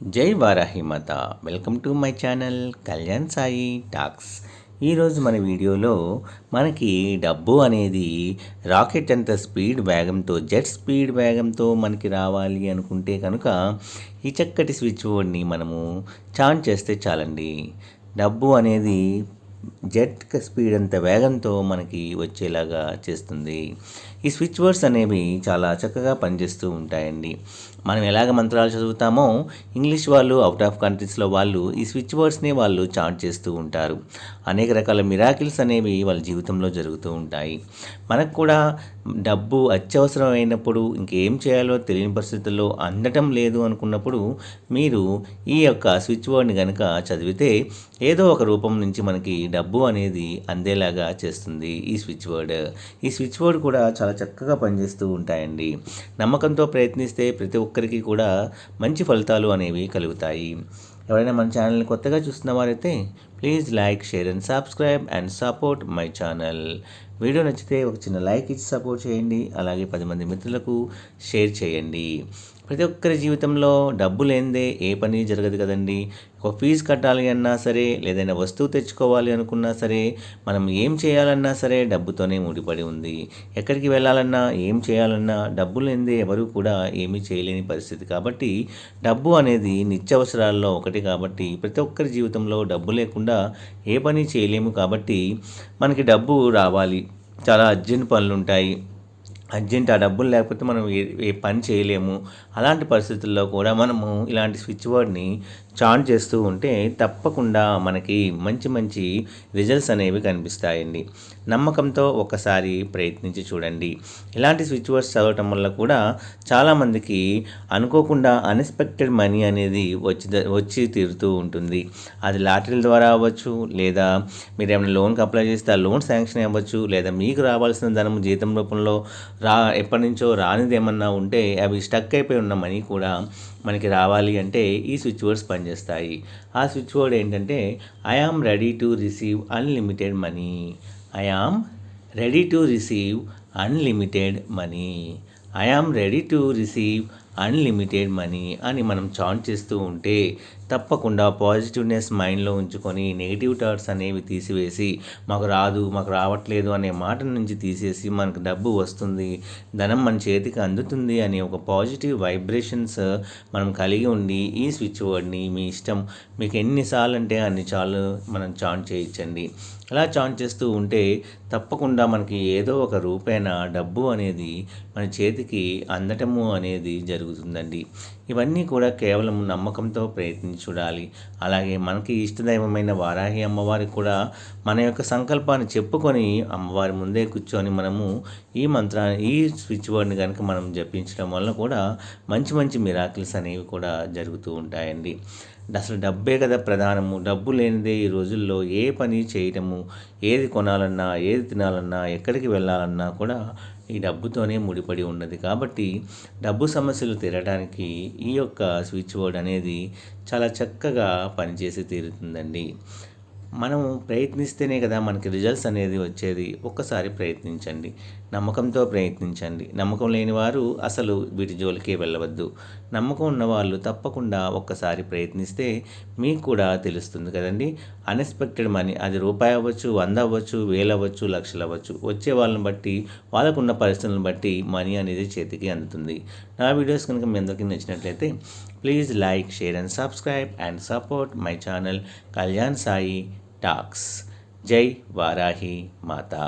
Jai Varahi Mata welcome to my channel Kalyan Sai talks ఈరోజు మన వీడియోలో మనకి డబ్బు అనేది రాకెట్ అంత స్పీడ్ వేగంతో జెట్ స్పీడ్ వేగంతో మనకి రావాలి అనుకుంటే కనుక ఈ చక్కటి స్విచ్ బోర్డ్ని మనము చాన్ చేస్తే చాలండి. డబ్బు అనేది జెట్ స్పీడ్ అంత వేగంతో మనకి వచ్చేలాగా చేస్తుంది. ఈ స్విచ్ వర్డ్స్ అనేవి చాలా చక్కగా పనిచేస్తూ ఉంటాయండి. మనం ఎలాగ మంత్రాలు చదువుతామో ఇంగ్లీష్ వాళ్ళు అవుట్ ఆఫ్ కంట్రీస్లో వాళ్ళు ఈ స్విచ్ వర్డ్స్ని వాళ్ళు చాట్ చేస్తూ ఉంటారు. అనేక రకాల మిరాకిల్స్ అనేవి వాళ్ళ జీవితంలో జరుగుతూ ఉంటాయి. మనకు కూడా డబ్బు అత్యవసరం అయినప్పుడు ఇంకేం చేయాలో తెలియని పరిస్థితుల్లో అందటం లేదు అనుకున్నప్పుడు మీరు ఈ యొక్క స్విచ్ బోర్డ్ని కనుక చదివితే ఏదో ఒక రూపం నుంచి మనకి డబ్బు అనేది అందేలాగా చేస్తుంది ఈ స్విచ్ బోర్డ్. ఈ స్విచ్ బోర్డ్ కూడా చాలా చక్కగా పనిచేస్తూ ఉంటాయండి. నమ్మకంతో ప్రయత్నిస్తే ప్రతి ఒక్కరికి కూడా మంచి ఫలితాలు అనేవి కలుగుతాయి. ఎవరైనా మన ఛానల్ని కొత్తగా చూస్తున్న వారైతే please like share and subscribe and support my channel. Video నచ్చితే ఒక చిన్న లైక్ ఇచ్చి సపోర్ట్ చేయండి. అలాగే పది మంది మిత్రులకు షేర్ చేయండి. ప్రతి ఒక్కరి జీవితంలో డబ్బు లేనిదే ఏ పని జరగదు కదండి. ఒక ఫీజు కట్టాలి అన్నా సరే లేదైనా వస్తువు తెచ్చుకోవాలి అనుకున్నా సరే మనం ఏం చేయాలన్నా సరే డబ్బుతోనే ముడిపడి ఉంది. ఎక్కడికి వెళ్ళాలన్నా ఏం చేయాలన్నా డబ్బు లేనిదే ఎవరు కూడా ఏమీ చేయలేని పరిస్థితి. కాబట్టి డబ్బు అనేది నిత్యవసరాల్లో ఒకటి కాబట్టి ప్రతి ఒక్కరి జీవితంలో డబ్బు లేకుండా ఏ పని చేయలేము కాబట్టి మనకి డబ్బు రావాలి. చాలా అర్జెంట్ పనులు ఉంటాయి అర్జెంట్ ఆ డబ్బులు లేకపోతే మనం ఏ పని చేయలేము. అలాంటి పరిస్థితుల్లో కూడా మనము ఇలాంటి స్విచ్ బోర్డ్ని చాన్ చేస్తూ ఉంటే తప్పకుండా మనకి మంచి మంచి రిజల్ట్స్ అనేవి కనిపిస్తాయండి. నమ్మకంతో ఒకసారి ప్రయత్నించి చూడండి. ఇలాంటి స్విచ్ బోర్డ్స్ చదవటం వల్ల కూడా చాలామందికి అనుకోకుండా అన్ఎక్స్పెక్టెడ్ మనీ అనేది వచ్చి వచ్చి తీరుతూ ఉంటుంది. అది లాటరీల ద్వారా అవ్వచ్చు లేదా మీరు ఏమైనా లోన్కి అప్లై చేస్తే ఆ లోన్ శాంక్షన్ అవ్వచ్చు లేదా మీకు రావాల్సిన ధనం జీతం రూపంలో రా ఎప్పటి నుంచో రానిది ఏమన్నా ఉంటే అవి స్టక్ అయిపోయి ఉన్న మనీ కూడా మనకి రావాలి అంటే ఈ స్విచ్ బోర్డ్స్ పనిచేస్తాయి. ఆ స్విచ్ బోర్డ్ ఏంటంటే I am ready to receive unlimited money I am ready to receive unlimited money I am ready to receive unlimited money అని మనం చాంట్ చేస్తూ ఉంటే తప్పకుండా పాజిటివ్నెస్ మైండ్లో ఉంచుకొని నెగిటివ్ థాట్స్ అనేవి తీసివేసి మాకు రాదు మాకు రావట్లేదు అనే మాట నుంచి తీసేసి మనకు డబ్బు వస్తుంది ధనం మన చేతికి అందుతుంది అనే ఒక పాజిటివ్ వైబ్రేషన్స్ మనం కలిగి ఉండి ఈ స్విచ్ వర్డ్ని మీ ఇష్టం. మీకు ఎన్నిసార్లు అంటే అన్ని చాలు మనం చాంట్ చేయించండి అలా చాంట్ చేస్తూ ఉంటే తప్పకుండా మనకి ఏదో ఒక రూపేణ డబ్బు అనేది మన చేతికి అందటము అనేది జరుగుతుంది జరుగుతుందండి. ఇవన్నీ కూడా కేవలం నమ్మకంతో ప్రయత్నించి చూడాలి. అలాగే మనకి ఇష్టదైవమైన వారాహి అమ్మవారికి కూడా మన యొక్క సంకల్పాన్ని చెప్పుకొని అమ్మవారి ముందే కూర్చొని మనము ఈ మంత్రాన్ని ఈ స్విచ్ బోర్డ్ని కనుక మనం జపించడం వల్ల కూడా మంచి మంచి మిరాకిల్స్ అనేవి కూడా జరుగుతూ ఉంటాయండి. అసలు డబ్బే కదా ప్రధానము. డబ్బు లేనిదే ఈ రోజుల్లో ఏ పని చేయటము ఏది కొనాలన్నా ఏది తినాలన్నా ఎక్కడికి వెళ్ళాలన్నా కూడా ఈ డబ్బుతోనే ముడిపడి ఉన్నది. కాబట్టి డబ్బు సమస్యలు తీరడానికి ఈ యొక్క స్విచ్ బోర్డ్ అనేది చాలా చక్కగా పనిచేసి తీరుతుందండి. మనం ప్రయత్నిస్తేనే కదా మనకి రిజల్ట్స్ అనేది వచ్చేది. ఒక్కసారి ప్రయత్నించండి. నమ్మకంతో ప్రయత్నించండి. నమ్మకం లేని వారు అసలు వీటి జోలికే వెళ్ళవద్దు. నమ్మకం ఉన్నవాళ్ళు తప్పకుండా ఒక్కసారి ప్రయత్నిస్తే మీకు కూడా తెలుస్తుంది కదండి. అన్ఎక్స్పెక్టెడ్ మనీ అది రూపాయి అవ్వచ్చు వంద అవ్వచ్చు వేలు అవ్వచ్చు లక్షలు అవ్వచ్చు. వచ్చే వాళ్ళని బట్టి వాళ్ళకున్న పరిస్థితులను బట్టి మనీ అనేది చేతికి అందుతుంది. నా వీడియోస్ కనుక మీ అందరికీ నచ్చినట్లయితే please like share and subscribe and support my channel Kalyan Sai talks. Jai Varahi Mata.